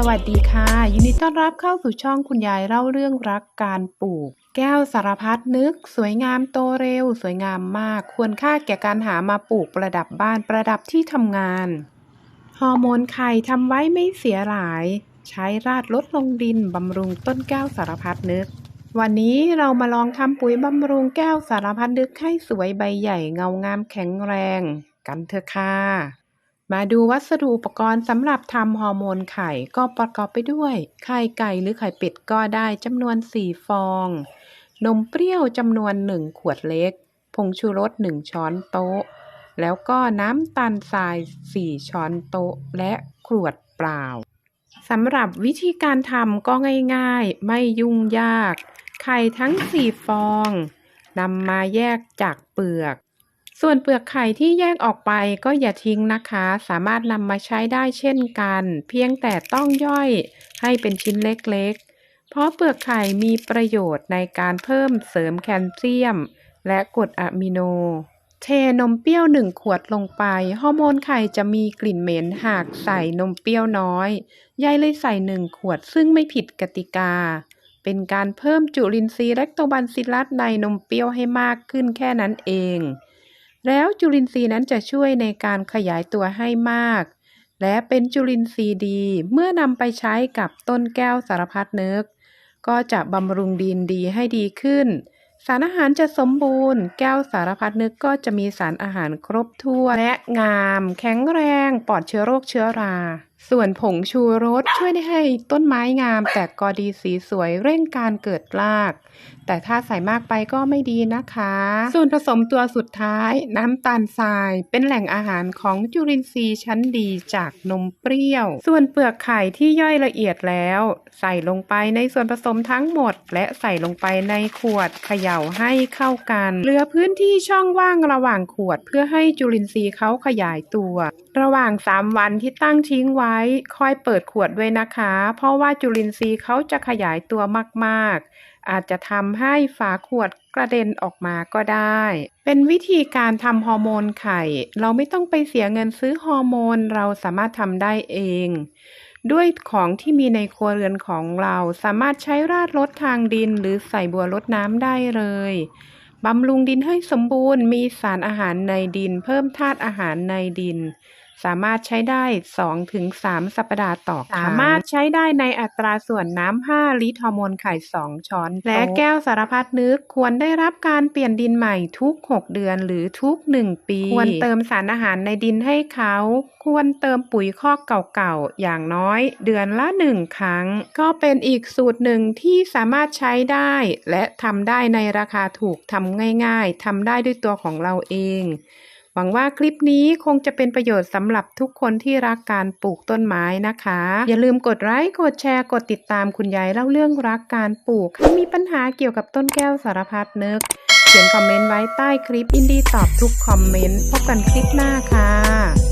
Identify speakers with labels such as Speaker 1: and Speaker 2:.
Speaker 1: สวัสดีค่ะ ยินดีต้อนรับเข้าสู่ช่องคุณยายเล่าเรื่องรักการปลูก แก้วสารพัดนึก สวยงามโตเร็ว สวยงามมาก ควรค่าแก่การหามาปลูกประดับบ้านประดับที่ทำงานฮอร์โมนไข่ทำไว้ไม่เสียหลาย ใช้ราดลดลงดินบำรุงต้นแก้วสารพัดนึก วันนี้เรามาลองทำปุ๋ยบำรุงแก้วสารพัดนึกให้สวยใบใหญ่เงางามแข็งแรง กันเถอะค่ะ มาดูวัสดุอุปกรณ์สำหรับทำฮอร์โมนไข่ก็ประกอบไปด้วย ไข่ไก่หรือไข่เป็ดก็ได้จำนวน 4 ฟอง นมเปรี้ยวจำนวน 1 ขวดเล็ก ผงชูรส 1 ช้อนโต๊ะ แล้วก็น้ำตาลทราย 4 ช้อนโต๊ะ และขวดเปล่าสำหรับวิธีการทำก็ง่ายๆ ไม่ยุ่งยาก ไข่ทั้ง 4 ฟองนำมาแยกจากเปลือก ส่วนเปลือกไข่ที่แยกออกไปก็อย่าทิ้งนะคะ สามารถนำมาใช้ได้เช่นกัน เพียงแต่ต้องย่อยให้เป็นชิ้นเล็กๆ เพราะเปลือกไข่มีประโยชน์ในการเพิ่มเสริมแคลเซียม และกรดอะมิโน เทนมเปรี้ยว1ขวดลงไป ฮอร์โมนไข่จะมีกลิ่นเหม็นหากใส่นมเปรี้ยวน้อยยายเลยใส่1ขวดซึ่งไม่ผิดกติกา เป็นการเพิ่มจุลินทรีย์แลคโตบันซิลลัสในนมเปรี้ยวให้มากขึ้นแค่นั้นเอง แล้วจุลินทรีย์นั้นจะช่วยในการขยายตัวให้มาก และเป็นจุลินทรีย์ดีเมื่อนำไปใช้กับต้นแก้วสารพัดนึก ก็จะบำรุงดินดีให้ดีขึ้น สารอาหารจะสมบูรณ์ แก้วสารพัดนึกก็จะมีสารอาหารครบถ้วนและงาม แข็งแรงปลอดเชื้อโรคเชื้อราส่วนผงชูรสช่วยให้ต้นไม้งาม แตกกอดีสีสวยเร่งการเกิดราก แต่ถ้าใส่มากไปก็ไม่ดีนะคะ ส่วนผสมตัวสุดท้าย น้ำตาลทราย เป็นแหล่งอาหารของจุลินทรีย์ชั้นดีจากนมเปรี้ยว ส่วนเปลือกไข่ที่ย่อยละเอียดแล้ว ใส่ลงไปในส่วนผสมทั้งหมด และใส่ลงไปในขวดเขย่าให้เข้ากันเหลือพื้นที่ช่องว่างระหว่างขวด เพื่อให้จุลินทรีย์เขาขยายตัว ระหว่าง 3 วันที่ตั้งทิ้งไว้ค่อยเปิดขวดด้วยนะคะ เพราะว่าจุลินทรีย์เขาจะขยายตัวมากๆ อาจจะทำให้ฝาขวดกระเด็นออกมาก็ได้ เป็นวิธีการทำฮอร์โมนไข่ เราไม่ต้องไปเสียเงินซื้อฮอร์โมน เราสามารถทำได้เอง ด้วยของที่มีในครัวเรือนของเราสามารถใช้ราดรดทางดินหรือใส่บัวรดน้ำได้เลยบำรุงดินให้สมบูรณ์ มีสารอาหารในดิน เพิ่มธาตุอาหารในดิน สามารถใช้ได้ 2-3 สัปดาห์ต่อครั้งสามารถใช้ได้ในอัตราส่วนน้ำ 5 ลิตรฮอร์โมนไข่ 2 ช้อน และแก้วสารพัดนึกควรได้รับการเปลี่ยนดินใหม่ทุก 6 เดือนหรือทุก 1 ปี ควรเติมสารอาหารในดินให้เขา ควรเติมปุ๋ยคอกเก่าๆ อย่างน้อยเดือนละ 1 ครั้ง ก็เป็นอีกสูตรหนึ่งที่สามารถใช้ได้ และทำได้ในราคาถูกทำง่าย ๆทำได้ด้วยตัวของเราเอง หวังว่าคลิปนี้คงจะเป็นประโยชน์สำหรับทุกคนที่รักการปลูกต้นไม้นะคะ อย่าลืมกดไลค์กดแชร์กดติดตามคุณยายเล่าเรื่องรักการปลูกถ้ามีปัญหาเกี่ยวกับต้นแก้วสารพัดนึก เขียนคอมเมนต์ไว้ใต้คลิปอินดีตอบทุกคอมเมนต์พบกันคลิปหน้าค่ะ